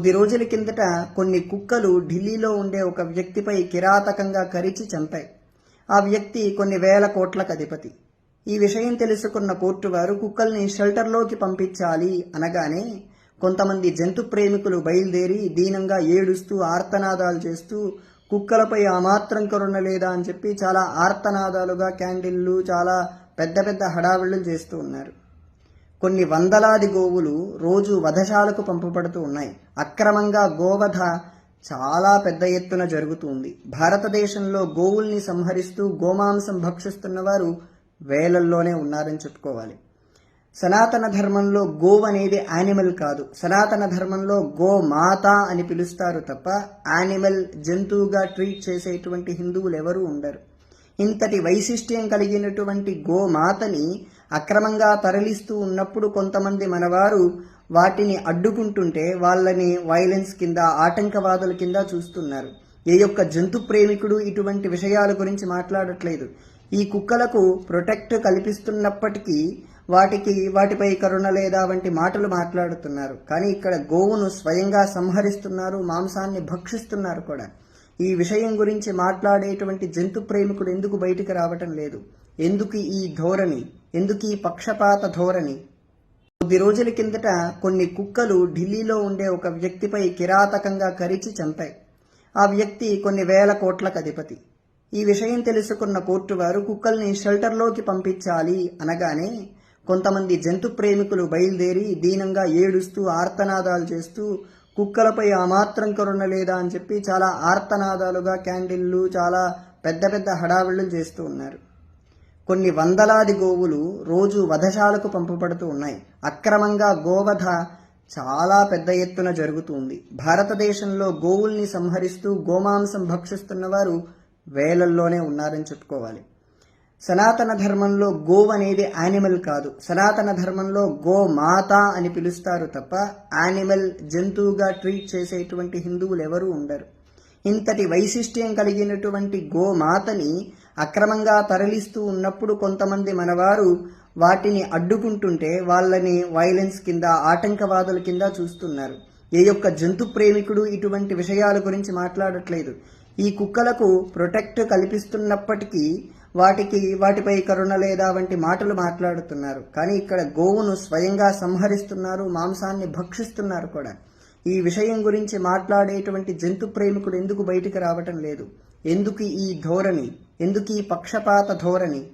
కొద్ది రోజుల కిందట కొన్ని కుక్కలు ఢిల్లీలో ఉండే ఒక వ్యక్తిపై కిరాతకంగా కరిచి చంపాయి. ఆ వ్యక్తి కొన్ని వేల కోట్లకు అధిపతి. ఈ విషయం తెలుసుకున్న కోర్టు వారు కుక్కల్ని షెల్టర్లోకి పంపించాలి అనగానే కొంతమంది జంతు ప్రేమికులు బయలుదేరి దీనంగా ఏడుస్తూ ఆర్తనాదాలు చేస్తూ కుక్కలపై ఆ మాత్రం కరుణ లేదా అని చెప్పి చాలా ఆర్తనాదాలుగా క్యాండిల్లు చాలా పెద్ద పెద్ద హడావిళ్ళు చేస్తూ ఉన్నారు. కొన్ని వందలాది గోవులు రోజు వధశాలకు పంపబడుతూ ఉన్నాయి. అక్రమంగా గోవధ చాలా పెద్ద ఎత్తున జరుగుతుంది భారతదేశంలో గోవుల్ని సంహరిస్తూ గోమాంసం భక్షిస్తున్న వారు వేలల్లోనే ఉన్నారని చెప్పుకోవాలి. సనాతన ధర్మంలో గోవు అనేది యానిమల్ కాదు. సనాతన ధర్మంలో గో మాత అని పిలుస్తారు తప్ప యానిమల్ జంతువుగా ట్రీట్ చేసేటువంటి హిందువులు ఎవరూ ఉండరు. ఇంతటి వైశిష్ట్యం కలిగినటువంటి గోమాతని అక్రమంగా తరలిస్తూ ఉన్నప్పుడు కొంతమంది మనవారు వాటిని అడ్డుకుంటుంటే వాళ్ళని వైలెన్స్ కింద ఆటంకవాదుల కింద చూస్తున్నారు. ఏ యొక్క జంతు ప్రేమికుడు ఇటువంటి విషయాల గురించి మాట్లాడట్లేదు. ఈ కుక్కలకు ప్రొటెక్ట్ కల్పిస్తున్నప్పటికీ వాటికి వాటిపై కరుణ లేదా వంటి మాటలు మాట్లాడుతున్నారు. కానీ ఇక్కడ గోవును స్వయంగా సంహరిస్తున్నారు మాంసాన్ని భక్షిస్తున్నారు కూడా. ఈ విషయం గురించి మాట్లాడేటువంటి జంతు ప్రేమికుడు ఎందుకు బయటికి రావటం లేదు? ఎందుకు ఈ ధోరణి? ఎందుకు ఈ పక్షపాత ధోరణి? కొద్ది రోజుల కిందట కొన్ని కుక్కలు ఢిల్లీలో ఉండే ఒక వ్యక్తిపై కిరాతకంగా కరిచి చంపాయి. ఆ వ్యక్తి కొన్ని వేల కోట్లకు అధిపతి. ఈ విషయం తెలుసుకున్న కోర్టు వారు కుక్కల్ని షెల్టర్లోకి పంపించాలి అనగానే కొంతమంది జంతు ప్రేమికులు బయలుదేరి దీనంగా ఏడుస్తూ ఆర్తనాదాలు చేస్తూ కుక్కలపై ఆ మాత్రం కరుణ లేదా అని చెప్పి చాలా ఆర్తనాదాలుగా క్యాండిల్లు చాలా పెద్ద పెద్ద హడావిళ్ళు చేస్తూ ఉన్నారు. కొన్ని వందలాది గోవులు రోజు వధశాలకు పంపబడుతూ ఉన్నాయి. అక్రమంగా గోవధ చాలా పెద్ద ఎత్తున జరుగుతుంది భారతదేశంలో గోవుల్ని సంహరిస్తూ గోమాంసం భక్షిస్తున్న వారు వేలల్లోనే ఉన్నారని చెప్పుకోవాలి. సనాతన ధర్మంలో గోవు అనేది యానిమల్ కాదు. సనాతన ధర్మంలో గో మాత అని పిలుస్తారు తప్ప యానిమల్ జంతువుగా ట్రీట్ చేసేటువంటి హిందువులు ఎవరూ ఉండరు. ఇంతటి వైశిష్ట్యం కలిగినటువంటి గోమాతని అక్రమంగా తరలిస్తూ ఉన్నప్పుడు కొంతమంది మనవారు వాటిని అడ్డుకుంటుంటే వాళ్ళని వైలెన్స్ కింద ఆటంకవాదుల కింద చూస్తున్నారు. ఏ యొక్క జంతు ప్రేమికుడు ఇటువంటి విషయాల గురించి మాట్లాడట్లేదు. ఈ కుక్కలకు ప్రొటెక్ట్ కల్పిస్తున్నప్పటికీ వాటికి వాటిపై కరుణ లేదా వంటి మాటలు మాట్లాడుతున్నారు. కానీ ఇక్కడ గోవును స్వయంగా సంహరిస్తున్నారు మాంసాన్ని భక్షిస్తున్నారు కూడా. ఈ విషయం గురించి మాట్లాడేటువంటి జంతు ప్రేమికుడు ఎందుకు బయటికి రావటం లేదు? ఎందుకు ఈ ధోరణి? ఎందుకు ఈ పక్షపాత ధోరణి?